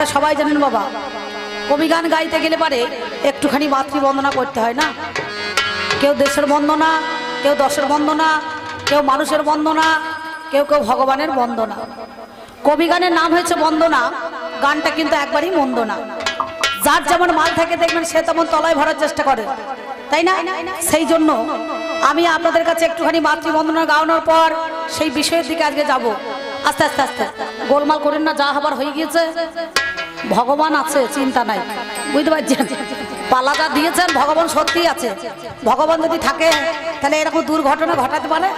সবাই জানেন বাবা, কবি গান গাইতে গেলে পারে একটুখানি মাতৃবন্দনা করতে হয় না? কেউ দেশের বন্দনা, কেউ দশের বন্দনা, কেউ মানুষের বন্দনা, কেউ কেউ ভগবানের বন্দনা। কবি গানের নাম হয়েছে বন্দনা, গানটা কিন্তু একবারই মন্দ না যার যেমন মাল থাকে দেখবেন সে তেমন তলায় ভরার চেষ্টা করে, তাই না? সেই জন্য আমি আপনাদের কাছে একটুখানি মাতৃবন্দনা গাওয়ানোর পর সেই বিষয়ের দিকে আজকে যাব। আস্তে আস্তে আস্তে। গোলমাল করেন না, যা হবার হয়ে গিয়েছে। ভগবান আছে, চিন্তা নাই। বুঝতে পারছেন? পালাটা দিয়েছেন, ভগবান সত্যি আছে। ভগবান যদি থাকে, তাহলে এরকম দুর্ঘটনা ঘটাতে পারে?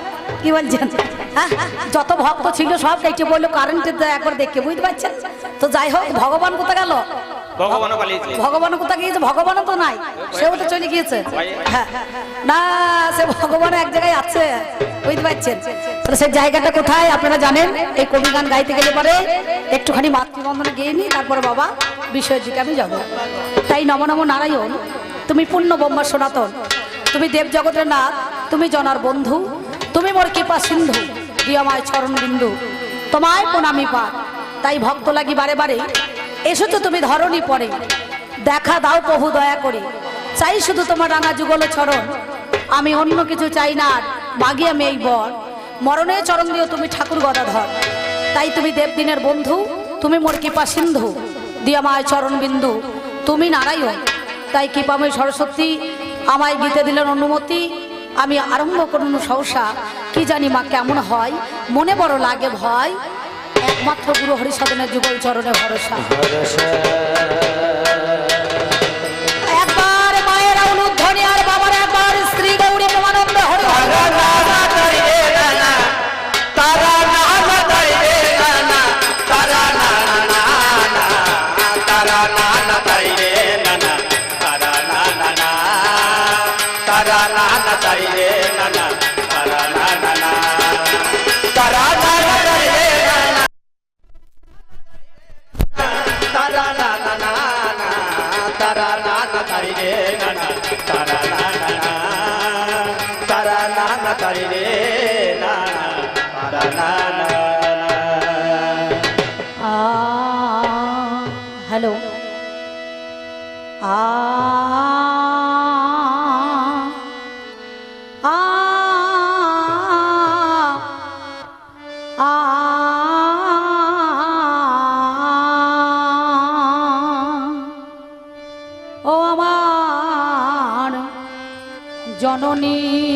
কি বলছেন? হ্যাঁ? যত ভক্ত ছিল সব দেখছে বলল কারেন্টের একবার দেখে। বুঝতে পারছেন? তো যাই হোক, ভগবান কোথায় গেল? ভগবানও পালিয়েছে। ভগবান কোথা গিয়েছে? ভগবানও তো নাই। সেও তো চলে গিয়েছে। হ্যাঁ না সে ভগবান এক জায়গায় আছে। বুঝতে পারছেন? তাহলে সেই জায়গাটা কোথায়? আপনারা জানেন? এই কবি গান গাইতে গেলে পরে একটুখানি মাতৃবন্ধনে গিয়ে নি তারপরে বাবা বিষয়ের দিকে আমি যাব। তাই নম নম নারায়ণ তুমি পূর্ণ ব্রহ্মা সনাতন তুমি দেব জগতের নাথ তুমি জনার বন্ধু তুমি মোর কৃপা সিন্ধু প্রিয়মায় চরণ বিন্দু তোমায় প্রণামী পা তাই ভক্ত লাগি বারে বারে এসেছ তুমি ধরনি পরে। দেখা দাও প্রভু দয়া করে। চাই শুধু তোমার রাঙা যুগল চরণ আমি অন্য কিছু চাই না মাগি আমি এই বর। মরণে চরণ দিও তুমি ঠাকুর গদাধর। তাই তুমি দেবদিনের বন্ধু, তুমি মোর কৃপা সিন্ধু। দিয়া মায় চরণ বিন্দু, তুমি নারায়ণ। তাই কৃপাময় সরস্বতী, আমায় গীতে দিলেন অনুমতি। আমি আরম্ভ করুন সহসা। কি জানি মা কেমন হয়, মনে বড় লাগে ভয়। একমাত্র গুরু হরিসাধনের যুগল চরণে ভরসা। একবার Ah, hello. Ah.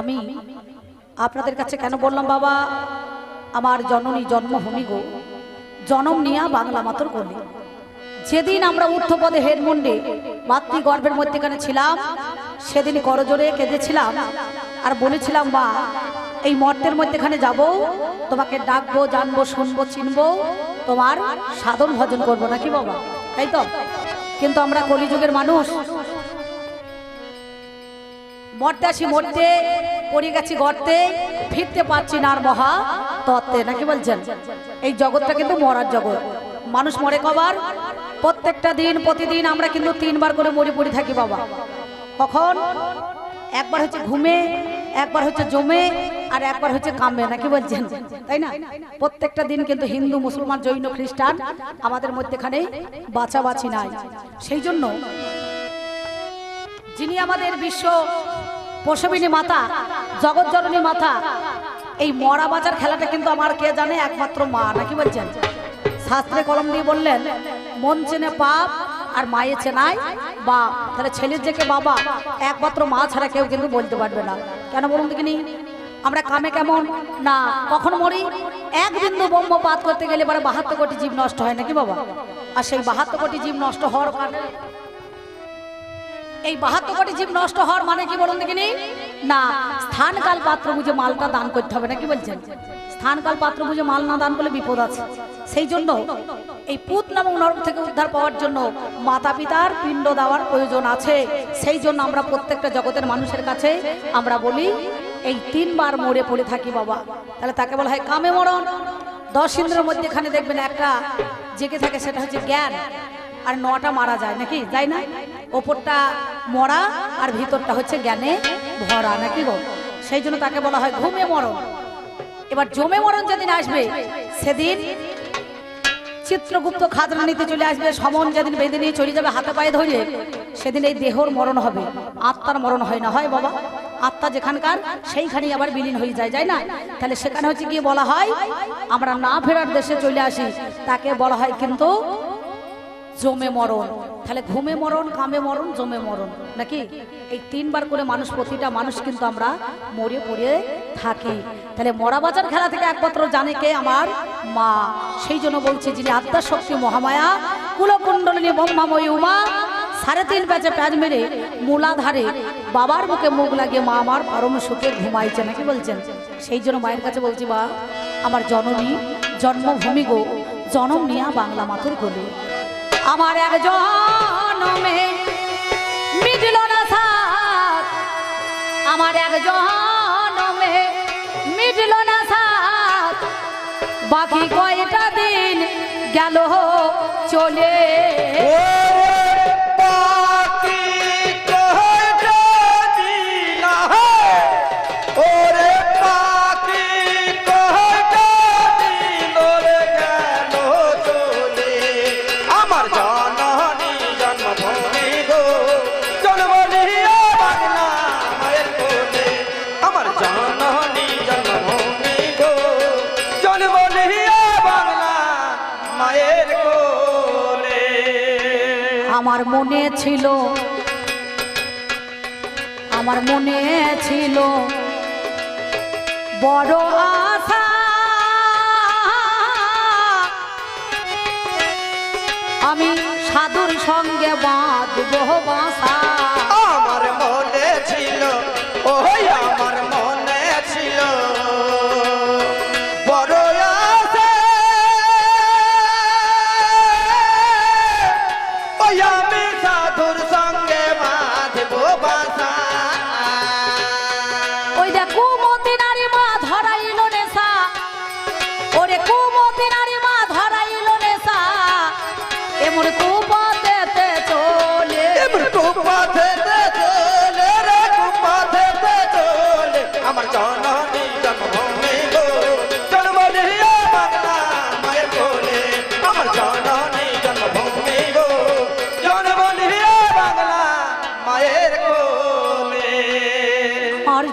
আমি আপনাদের কাছে কেন বললাম, বাবা? আমার জননী জন্মভূমি গো। জনম নিয়া বাংলা মাতর কোলে যেদিন আমরা ঊর্ধ্বপদে হেডমন্ডে মাতৃ গর্ভের মধ্যেখানে ছিলাম, সেদিন করজোরে কেঁদেছিলাম আর বলেছিলাম, মা, এই মর্তের মধ্যেখানে যাব, তোমাকে ডাকবো, জানব, শুনব, চিনবো, তোমার সাধন ভজন করব নাকি বাবা? তাই তো? কিন্তু আমরা কলিযুগের মানুষ মরতে আসি মরতে পড়ে গেছি গর্তে, ফিরতে পারছি না আর মহা তত্ত্বে, নাকি বলছেন? এই জগৎটা কিন্তু মরার জগৎ। মানুষ মরে কবার? প্রত্যেকটা দিন, প্রতিদিন আমরা কিন্তু তিনবার করে মরে পড়ে থাকি বাবা। কখন? একবার হচ্ছে ঘুমে, একবার হচ্ছে জমে, আর একবার হচ্ছে কামে, নাকি বলছেন? তাই না? প্রত্যেকটা দিন কিন্তু হিন্দু, মুসলমান, জৈন, খ্রিস্টান আমাদের মধ্যেখানে বাছাবাছি নাই। সেই জন্য যিনি আমাদের বিশ্ব প্রসবিনী মাতা, জগৎ জননী মাতা, এই মরা বাজার খেলাটা কিন্তু আমার কে জানে? একমাত্র মা, নাকি বলছেন? শাস্ত্রে কলম দিয়ে বললেন, মন চেনে পাপ আর মায়ে চেনায় বা তাহলে ছেলের যে কে বাবা, একমাত্র মা ছাড়া কেউ কিন্তু বলতে পারবে না। কেন বলুন দেখিনি? আমরা কামে কেমন? না, কখন মরি? এক বিন্দু বোম্ব পাত করতে গেলে এবারে বাহাত্তর কোটি জীব নষ্ট হয় নাকি বাবা? আর সেই বাহাত্তর কোটি জীব নষ্ট হওয়ার কারণে এই বাহাত্তর কোটি জীব নষ্ট হওয়ার মানে কি বলুন দেখিনি? না স্থান কাল পাত্র বুঝে মালটা দান করতে হবে না কি বলছেন? স্থান কাল পাত্র বুঝে মাল না দান করলে বিপদ আছে। সেই জন্য এই পুত নামক নরক থেকে উদ্ধার পাওয়ার জন্য মাতা পিতার পিণ্ড দেওয়ার প্রয়োজন আছে। সেই জন্য আমরা প্রত্যেকটা জগতের মানুষের কাছে আমরা বলি, এই তিনবার মরে পড়ে থাকি বাবা। তাহলে তাকে বলা হয় কামে মরণ। দশ ইন্দ্রের মধ্যে এখানে দেখবেন একটা জেগে থাকে, সেটা হচ্ছে জ্ঞান। আর নটা মারা যায়, নাকি? তাই না? ওপরটা মরা আর ভিতরটা হচ্ছে জ্ঞানে ভরা, নাকি গো? সেই জন্য তাকে বলা হয় ঘুমে মরণ। এবার জমে মরণ যেদিন আসবে, সেদিন চিত্রগুপ্ত খাজনা নিতে চলে আসবে, সমন যেদিন বেঁধে নিয়ে চলে যাবে হাতে পায়ে ধরে, সেদিন এই দেহর মরণ হবে। আত্মার মরণ হয় না, হয় বাবা? আত্মা যেখানকার, সেইখানেই আবার বিলীন হয়ে যায় যায় না? তাহলে সেখানে হচ্ছে গিয়ে বলা হয়, আমরা না ফেরার দেশে চলে আসি। তাকে বলা হয় কিন্তু জমে মরণ। তাহলে ঘুমে মরণ কামে মরণ, জমে মরণ, নাকি? এই তিনবার করে মানুষ, প্রতিটা মানুষ কিন্তু আমরা মরে পড়ে থাকি। তাহলে মরা বাজার খেলা থেকে একমাত্র জানে কে আমার মা। সেই জন্য বলছি, যিনি আত্মার শক্তি মহামায়া, কুলকুণ্ডলিনী ব্রহ্মাময়ী উমা, সাড়ে তিন প্যাচে প্যাচ মেরে মূলাধারে বাবার মুখে মুখ লাগিয়ে মা আমার পরম সুখে ঘুমাইছে, নাকি বলছেন? সেই জন্য মায়ের কাছে বলছি বা আমার জননী জন্মভূমি গো, জনম নিয়া বাংলা মাতুর গলে। আমার এক মিটল না আমার এক মিটল না সাথ বাকি কয়টা দিন গেল চলে মনে ছিল। আমার মনে ছিল। বড় আশা। আমি সাধুর সঙ্গে বাঁধব বাসা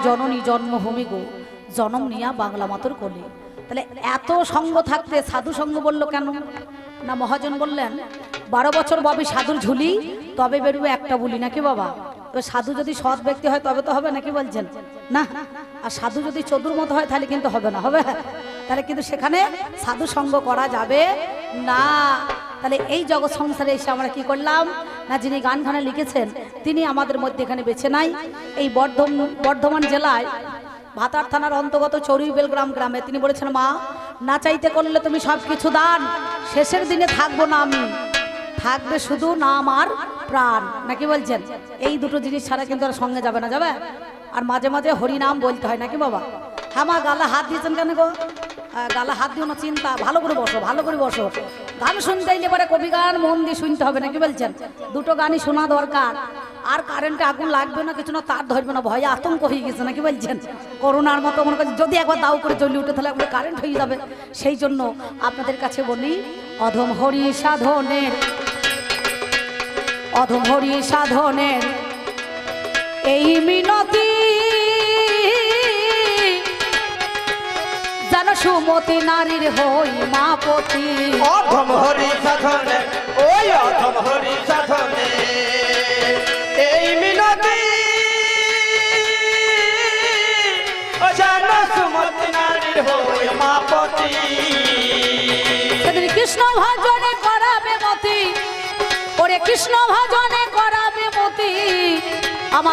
জননী জন্মভূমি গো। জন্ম নিয়া বাংলা মাতর কোলে। তাহলে এত সঙ্গ থাকতে সাধু সঙ্গ বলল কেন? না মহাজন বললেন, বারো বছর ববি সাধুর ঝুলি, তবে বেরোবে একটা বলি নাকি বাবা? এবার সাধু যদি সৎ ব্যক্তি হয় তবে তো হবে নাকি বলছেন? না আর সাধু যদি চতুর মতো হয়, তাহলে কিন্তু হবে না, হবে? তাহলে কিন্তু সেখানে সাধু সঙ্গ করা যাবে না। তাহলে এই জগৎ সংসারে এসে আমরা কি করলাম? না, যিনি গানখানা লিখেছেন, তিনি আমাদের মধ্যে এখানে বেছে নাই। এই বর্ধম, বর্ধমান জেলায় ভাতার থানার অন্তর্গত চড়ুইবেল গ্রাম, গ্রামে তিনি বলেছেন, মা, না চাইতে করলে তুমি সব কিছু দান। শেষের দিনে থাকব না আমি। থাকবে শুধু নাম আর প্রাণ। নাকি বলছেন? এই দুটো জিনিস ছাড়া কিন্তু আর সঙ্গে যাবে না, যাবে? আর মাঝে মাঝে হরিনাম বলতে হয়, নাকি বাবা? হ্যাঁ মা, গালা হাত দিয়েছেন কেন গো? গালা হাত দিও না, চিন্তা, ভালো করে বসো, ভালো করে বসো। গান শুনতে এলে পরে কবি গান মন দিয়ে শুনতে হবে, নাকি বলছেন? দুটো গানই শোনা দরকার। আর কারেন্টে আগুন লাগবে না, কিছু না, তার ধরবে না, ভয়ে আতঙ্ক হয়ে গেছে, নাকি বলছেন? করোনার মতো মনে করছে, যদি একবার দাও করে জ্বলি উঠে, তাহলে একবার কারেন্ট হয়ে যাবে। সেই জন্য আপনাদের কাছে বলি, অধম হরি সাধনের, অধম হরি সাধনের এই মিনতি। যেন সুমতি নারীর হই মাপতি অধম হরি সাধনে, ওই অধম হরি সাধনে। এই মিনতি জান সুমতি নারীর হই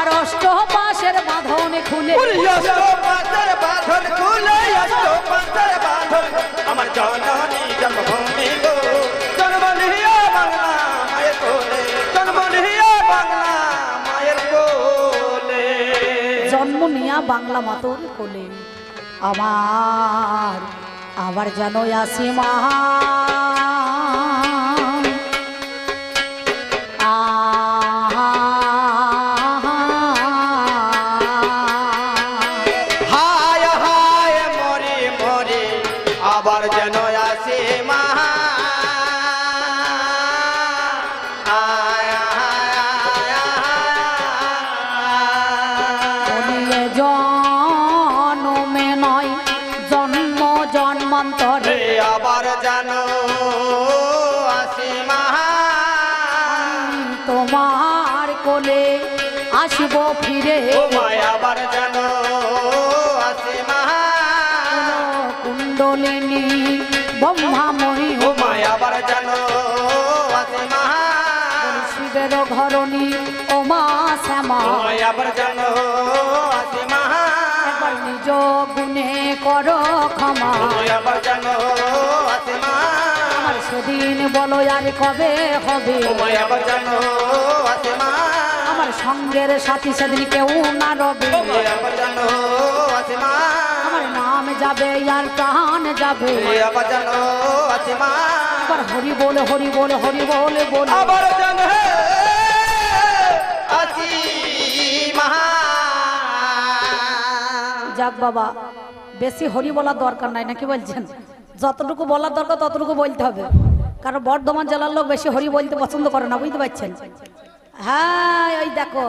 আমার অষ্ট পাশের বাঁধনে খুলে ওরে বাঁধন খুলে অষ্ট বাঁধন। আমার জননী জন্মভূমি গো। জন্ম বাংলা মায়ের কোলে। জন্ম বাংলা মায়ের কোলে। জন্ম নিয়া বাংলা মাতর কোলে। আমার আবার যেন আসি মা কোলে আসব ফিরে। আবার মা কুণ্ডলিনী ও আবার যেন শিবের ঘরণী ও মা শ্যামা। নিজ গুণে করো ক্ষমা। সেদিন বলো আর কবে হবে? তোমায় আবার জানো সঙ্গের সাথী সেদিন কেউ না রবে। আমার নাম যাবে আর প্রাণ যাবে। আবার হরি বলে হরি বলে হরি বলে বলে। আবার যাক বাবা বেশি হরি বলার দরকার নাই নাকি বলছেন? যতটুকু বলার দরকার ততটুকু বলতে হবে। কারণ বর্ধমান জেলার লোক বেশি হরি বলতে পছন্দ করে না বুঝতে পারছেন? হ্যাঁ ওই দেখো,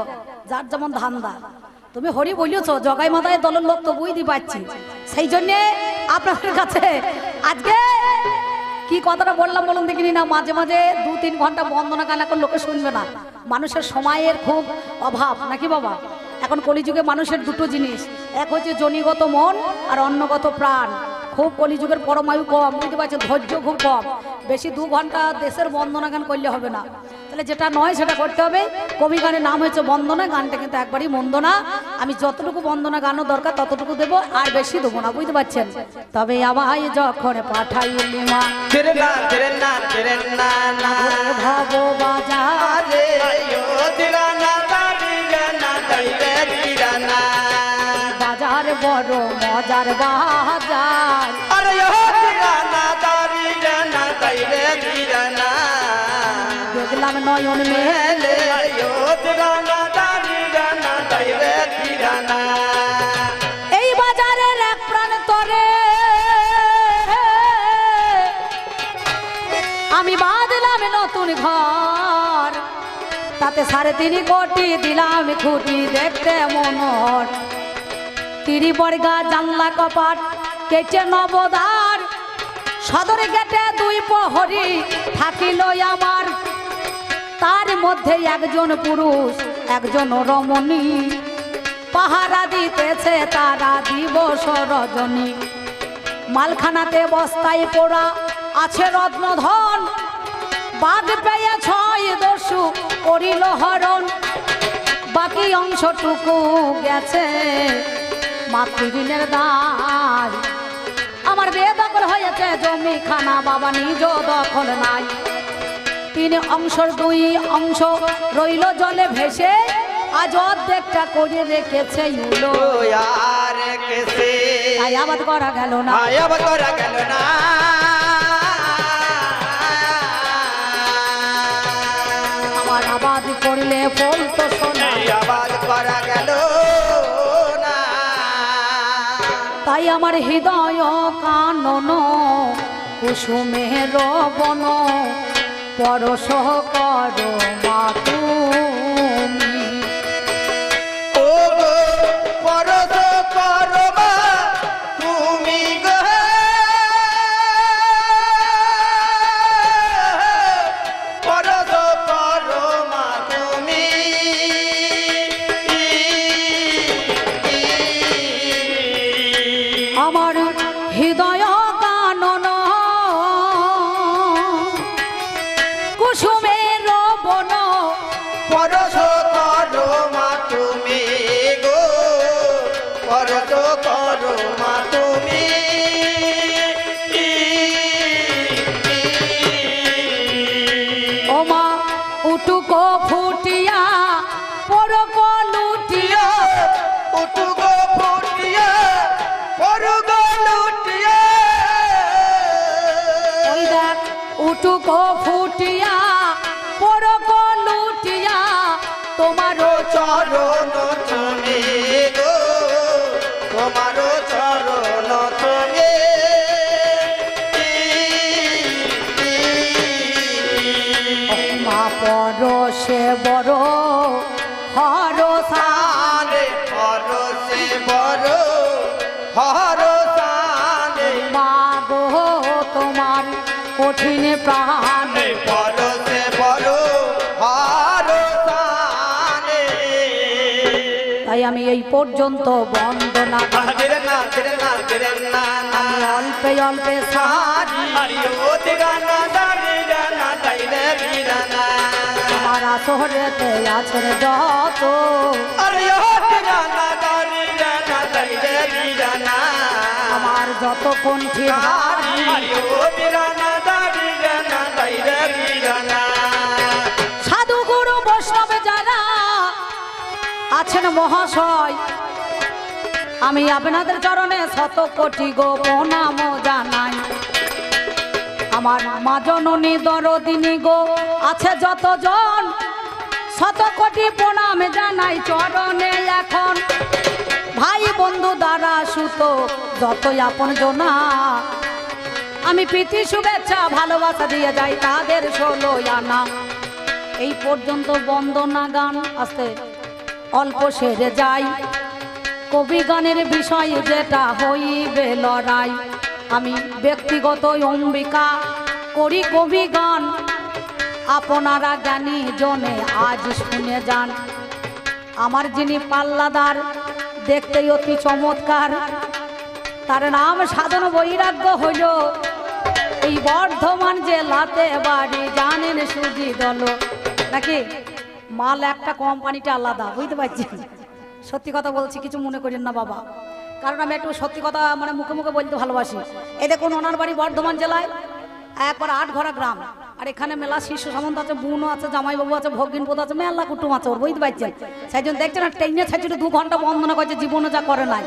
যার যেমন ধান্দা। তুমি হরি বলিয়েছো, জগাই মাথায় দলের লোক তো বুঝতে পারছি। সেই জন্যে আপনাদের কাছে আজকে কি কথাটা বললাম বলুন দেখিনি না, মাঝে মাঝে দু তিন ঘণ্টা বন্দনা গান এখন লোকে শুনবে না। মানুষের সময়ের খুব অভাব, নাকি বাবা? এখন কলিযুগে মানুষের দুটো জিনিস। এক হচ্ছে জনিগত মন আর অন্নগত প্রাণ। খুব কলিযুগের পরমায়ু কম, বুঝতে পারছেন? ধৈর্য খুব কম। বেশি দু ঘণ্টা দেশের বন্দনা গান করলে হবে না। তাহলে যেটা নয় সেটা করতে হবে। কবি গানের নাম হয়েছে বন্দনা গানটা কিন্তু একবারই মন্দ না আমি যতটুকু বন্দনা গানও দরকার ততটুকু দেবো আর বেশি দেবো না বুঝতে পারছেন? তবে আমায় যখন পাঠাই মা ভব বাজার বড় মজার বাজার। দেখলাম নয়ন মেলে এই বাজারের এক প্রান্তরে আমি বাঁধলাম নতুন ঘর। তাতে সাড়ে তিন কোটি দিলাম খুঁটি দেখতে মনোহর। তিরি বর্গা জানলা কপাট কেটে নবদার সদর গেটে দুই প্রহরী থাকিল আমার। তার মধ্যে একজন পুরুষ, একজন রমণী। পাহারা দিতেছে তারা দিবস রজনী। মালখানাতে বস্তায় পোড়া আছে রত্নধন। বাদ পেয়ে ছয় দস্যু করিল হরণ। বাকি অংশটুকু গেছে মাতৃঋণের দায়। আমার বেদখল হয়েছে জমি খানা বাবা নিজ দখল নাই। তিন অংশ দুই অংশ রইল জলে ভেসে। আজ অর্ধেকটা করে রেখেছে তাই আবাদ করা গেল না। করা গেল না। আমার আবাদ করলে ফল তো আবাদ করা গেল তাই আমার হৃদয় কানন কুসুমের বন। পরশ কর মা পর্যন্ত বন্দনা আমি অল্পে অল্পে আমার আসরেতে আছেন যত। আমার যত কণ্ঠী ভারী আছেন মহাশয়। আমি আপনাদের চরণে শত কোটি গো প্রণাম জানাই। আমার মা জননী দরদিনী গো, আছে যতজন? শত কোটি প্রণাম জানাই চরণে এখন। ভাই বন্ধু দ্বারা সুত যত আপন জনা। আমি প্রীতি, শুভেচ্ছা, ভালোবাসা দিয়ে যাই তাদের ষোলো আনা। এই পর্যন্ত বন্দনা গান, আসতে। অল্প সেরে যাই। কবি গানের বিষয় যেটা হইবে লড়াই। আমি ব্যক্তিগত অম্বিকা, করি কবি গান। আপনারা জ্ঞানী জনে আজ শুনে যান। আমার যিনি পাল্লাদার, দেখতে অতি চমৎকার। তার নাম সাধন বৈরাগ্য হইল। এই বর্ধমান জেলাতে বাড়ি জানেন সুজি দল। নাকি? মাল একটা কোম্পানিটা আলাদা, বুঝতে পারছেন সত্যি কথা বলছি, কিছু মনে করেন না বাবা। কারণ আমি একটু সত্যি কথা মানে মুখে মুখে বলতে ভালোবাসি। এই দেখুন, ওনার বাড়ি বর্ধমান জেলায়, একবার আট ঘরা গ্রাম। আর এখানে মেলা শিষ্য সামন্ত আছে বোনও আছে, জামাইবাবু আছে, ভগিনপদ আছে, মেলা কুটুম আছে ওর, বুঝতে পারছেন? সেই জন্য দেখছেন না ট্রেনে ছাড়ছিল দু ঘণ্টা বন্দনা করছে, জীবনও যা করে নাই।